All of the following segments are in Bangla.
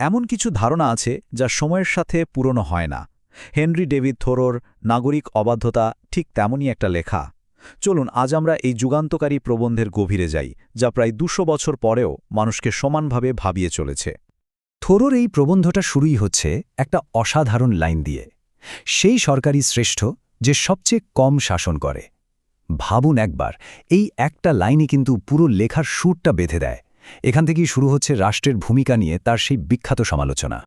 এমন কিছু ধারণা আছে যা সময়ের সাথে পুরনো হয় না। হেনরি ডেভিড থোরোর নাগরিক অবাধ্যতা ঠিক তেমনই একটা লেখা। চলুন, আজ আমরা এই যুগান্তকারী প্রবন্ধের গভীরে যাই, যা প্রায় দুশো বছর পরেও মানুষকে সমানভাবে ভাবিয়ে চলেছে। থোরোর এই প্রবন্ধটা শুরুই হচ্ছে একটা অসাধারণ লাইন দিয়ে। সেই সরকারি শ্রেষ্ঠ যে সবচেয়ে কম শাসন করে। ভাবুন একবার, এই একটা লাইনই কিন্তু পুরো লেখার সুরটা বেঁধে দেয়। এখান থেকেই শুরু হচ্ছে রাষ্ট্রের ভূমিকা নিয়ে তার সেই বিখ্যাত সমালোচনা।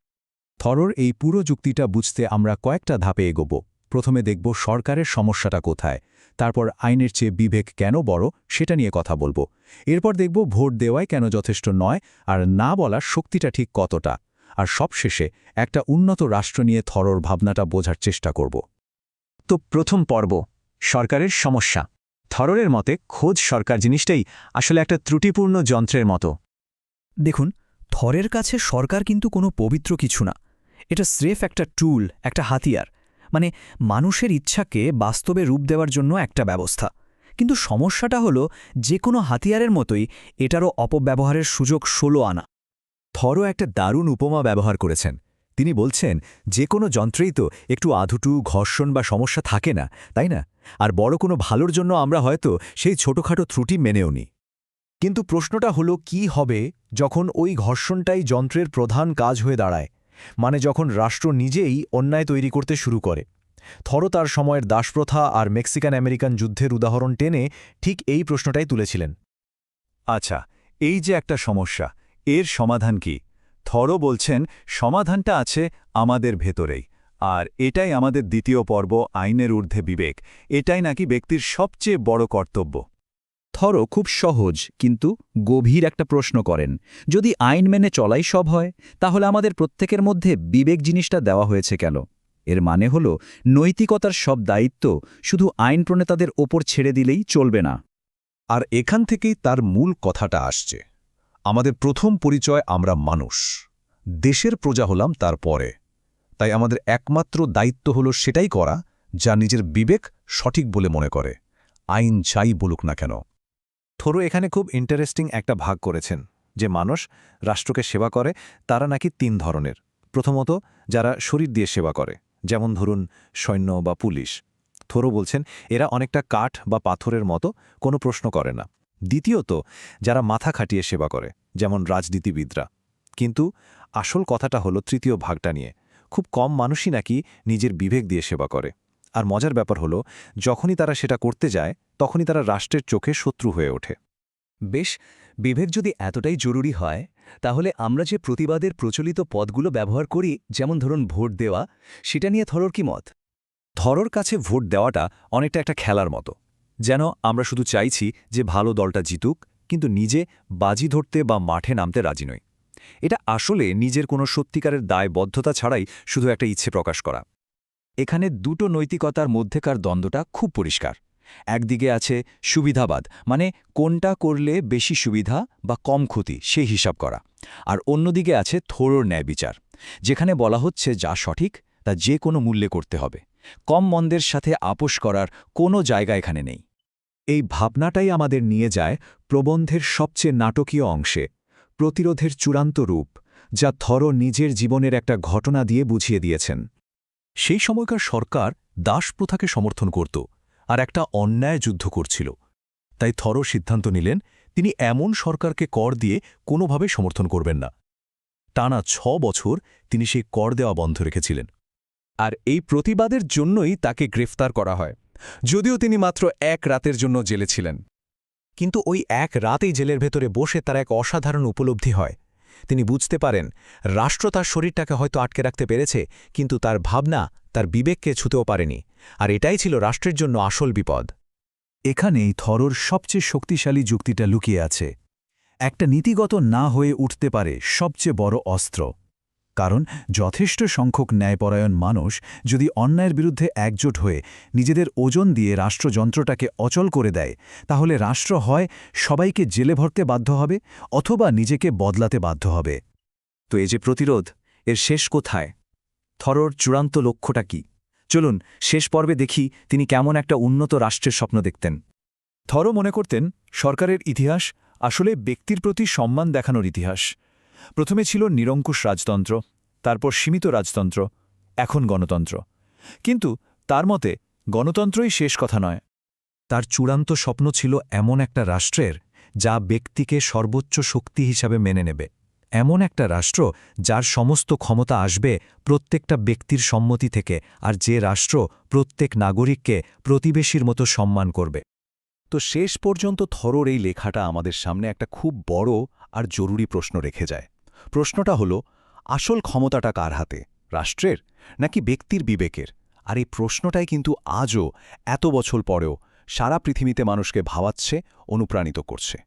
থরর এই পুরো যুক্তিটা বুঝতে আমরা কয়েকটা ধাপে এগোব। প্রথমে দেখব সরকারের সমস্যাটা কোথায়, তারপর আইনের চেয়ে বিবেক কেন বড় সেটা নিয়ে কথা বলব। এরপর দেখব ভোট দেওয়াই কেন যথেষ্ট নয় আর না বলার শক্তিটা ঠিক কতটা। আর সবশেষে একটা উন্নত রাষ্ট্র নিয়ে থরর ভাবনাটা বোঝার চেষ্টা করব। তো প্রথম পর্ব, সরকারের সমস্যা। থররের মতে খোঁজ সরকার জিনিসটাই আসলে একটা ত্রুটিপূর্ণ যন্ত্রের মতো। দেখুন, থরের কাছে সরকার কিন্তু কোনো পবিত্র কিছু না। এটা স্রেফ একটা টুল, একটা হাতিয়ার। মানে মানুষের ইচ্ছাকে বাস্তবে রূপ দেওয়ার জন্য একটা ব্যবস্থা। কিন্তু সমস্যাটা হলো, যে কোনো হাতিয়ারের মতোই এটারও অপব্যবহারের সুযোগ ষোলো আনা। থরও একটা দারুণ উপমা ব্যবহার করেছেন। তিনি বলছেন, যে কোনো যন্ত্রেই তো একটু আধুটু, ঘর্ষণ বা সমস্যা থাকে না, তাই না? আর বড় কোনো ভালোর জন্য আমরা হয়তো সেই ছোটখাটো ত্রুটি মেনেও নিই কিন্তু প্রশ্নটা হলো, কি হবে যখন ওই ঘর্ষণটাই যন্ত্রের প্রধান কাজ হয়ে দাঁড়ায়? মানে যখন রাষ্ট্র নিজেই অন্যায় তৈরি করতে শুরু করে। থরো তার সময়ের দাসপ্রথা আর মেক্সিকান আমেরিকান যুদ্ধের উদাহরণ টেনে ঠিক এই প্রশ্নটাই তুলেছিলেন। আচ্ছা এই যে একটা সমস্যা, এর সমাধান কি? থরো বলছেন, সমাধানটা আছে আমাদের ভেতরেই। আর এটাই আমাদের দ্বিতীয় পর্ব, আইনের ঊর্ধ্বে বিবেক। এটাই নাকি ব্যক্তির সবচেয়ে বড় কর্তব্য। থরো খুব সহজ, কিন্তু গভীর একটা প্রশ্ন করেন। যদি আইন মেনে চলাই সব হয়, তাহলে আমাদের প্রত্যেকের মধ্যে বিবেক জিনিসটা দেওয়া হয়েছে কেন? এর মানে হল, নৈতিকতার সব দায়িত্ব শুধু আইন প্রণেতাদের ওপর ছেড়ে দিলেই চলবে না। আর এখান থেকেই তার মূল কথাটা আসছে। আমাদের প্রথম পরিচয় আমরা মানুষ। দেশের প্রজা হলাম তারপরে তাই আমাদের একমাত্র দায়িত্ব হল সেটাই করা, যা নিজের বিবেক সঠিক বলে মনে করে। আইন চাই বলুক না কেন। থোরো এখানে খুব ইন্টারেস্টিং একটা ভাগ করেছেন, যে মানুষ রাষ্ট্রকে সেবা করে, তারা নাকি তিন ধরনের। প্রথমত, যারা শরীর দিয়ে সেবা করে, যেমন ধরুন সৈন্য বা পুলিশ। থোরো বলছেন, এরা অনেকটা কাঠ বা পাথরের মতো, কোনো প্রশ্ন করে না। দ্বিতীয়ত, যারা মাথা খাটিয়ে সেবা করে, যেমন রাজনীতিবিদরা। কিন্তু আসল কথাটা হলো তৃতীয় ভাগটা নিয়ে। খুব কম মানুষই নাকি নিজের বিবেক দিয়ে সেবা করে। আর মজার ব্যাপার হলো, যখনই তারা সেটা করতে যায়, তখনই তারা রাষ্ট্রের চোখে শত্রু হয়ে ওঠে। বেশ, বিবেক যদি এতটাই জরুরি হয়, তাহলে আমরা যে প্রতিবাদের প্রচলিত পদগুলো ব্যবহার করি, যেমন ধরুন ভোট দেওয়া, সেটা নিয়ে থরর কি মত? থরর কাছে ভোট দেওয়াটা অনেকটা একটা খেলার মতো। যেন আমরা শুধু চাইছি যে ভালো দলটা জিতুক, কিন্তু নিজে বাজি ধরতে বা মাঠে নামতে রাজি নই। এটা আসলে নিজের কোনো সত্যিকারের দায়বদ্ধতা ছাড়াই শুধু একটা ইচ্ছে প্রকাশ করা। এখানে দুটো নৈতিকতার মধ্যেকার দ্বন্দ্বটা খুব পরিষ্কার। একদিকে আছে সুবিধাবাদ মানে কোনটা করলে বেশি সুবিধা বা কম ক্ষতি সে হিসাব করা। আর অন্যদিকে আছে থোড়োর ন্যায় বিচার, যেখানে বলা হচ্ছে যা সঠিক, তা যে কোনো মূল্যে করতে হবে। কম মন্দের সাথে আপোষ করার কোনো জায়গা এখানে নেই। এই ভাবনাটাই আমাদের নিয়ে যায় প্রবন্ধের সবচেয়ে নাটকীয় অংশে, প্রতিরোধের চূড়ান্ত রূপ, যা থরো নিজের জীবনের একটা ঘটনা দিয়ে বুঝিয়ে দিয়েছেন। সেই সময়কার সরকার দাসপ্রথাকে সমর্থন করত আর একটা অন্যায় যুদ্ধ করছিল। তাই থরো সিদ্ধান্ত নিলেন, তিনি এমন সরকারকে কর দিয়ে কোনোভাবে সমর্থন করবেন না। টানা ছ বছর তিনি সেই কর দেওয়া বন্ধ রেখেছিলেন। আর এই প্রতিবাদের জন্যই তাকে গ্রেফতার করা হয়। যদিও তিনি মাত্র এক রাতের জন্য জেলে ছিলেন। কিন্তু ওই এক রাতেই জেলের ভেতরে বসে তার এক অসাধারণ উপলব্ধি হয়। তিনি বুঝতে পারেন, রাষ্ট্র তার শরীরটাকে হয়তো আটকে রাখতে পেরেছে, কিন্তু তার ভাবনা, তার বিবেককে ছুতেও পারেনি। আর এটাই ছিল রাষ্ট্রের জন্য আসল বিপদ। এখানেই থরর সবচেয়ে শক্তিশালী যুক্তিটা লুকিয়ে আছে। একটা নীতিগত না হয়ে উঠতে পারে সবচেয়ে বড় অস্ত্র। কারণ যথেষ্ট সংখ্যক ন্যায়পরায়ণ মানুষ যদি অন্যায়ের বিরুদ্ধে একজোট হয়ে নিজেদের ওজন দিয়ে রাষ্ট্রযন্ত্রটাকে অচল করে দেয়, তাহলে রাষ্ট্র হয় সবাইকে জেলে ভরতে বাধ্য হবে অথবা নিজেকে বদলাতে বাধ্য হবে। তো এ যে প্রতিরোধ, এর শেষ কোথায়? থরর চূড়ান্ত লক্ষ্যটা কি? চলুন শেষ পর্বে দেখি তিনি কেমন একটা উন্নত রাষ্ট্রের স্বপ্ন দেখতেন। থরো মনে করতেন, সরকারের ইতিহাস আসলে ব্যক্তির প্রতি সম্মান দেখানোর ইতিহাস। প্রথমে ছিল নিরঙ্কুশ রাজতন্ত্র, তারপর সীমিত রাজতন্ত্র, এখন গণতন্ত্র। কিন্তু তার মতে, গণতন্ত্রই শেষ কথা নয়। তার চূড়ান্ত স্বপ্ন ছিল এমন একটা রাষ্ট্রের যা ব্যক্তিকে সর্বোচ্চ শক্তি হিসাবে মেনে নেবে। এমন একটা রাষ্ট্র যার সমস্ত ক্ষমতা আসবে প্রত্যেকটা ব্যক্তির সম্মতি থেকে আর যে রাষ্ট্র প্রত্যেক নাগরিককে প্রতিবেশীর মতো সম্মান করবে। তো শেষ পর্যন্ত থরোর এই লেখাটা আমাদের সামনে একটা খুব বড় আর জরুরি প্রশ্ন রেখে যায়। প্রশ্নটা হলো, আসল ক্ষমতাটা কার হাতে? রাষ্ট্রের নাকি ব্যক্তির বিবেকের? আর এই প্রশ্নটাই কিন্তু আজও এত বছর পরেও সারা পৃথিবীতে মানুষকে ভাবাচ্ছে, অনুপ্রাণিত করছে।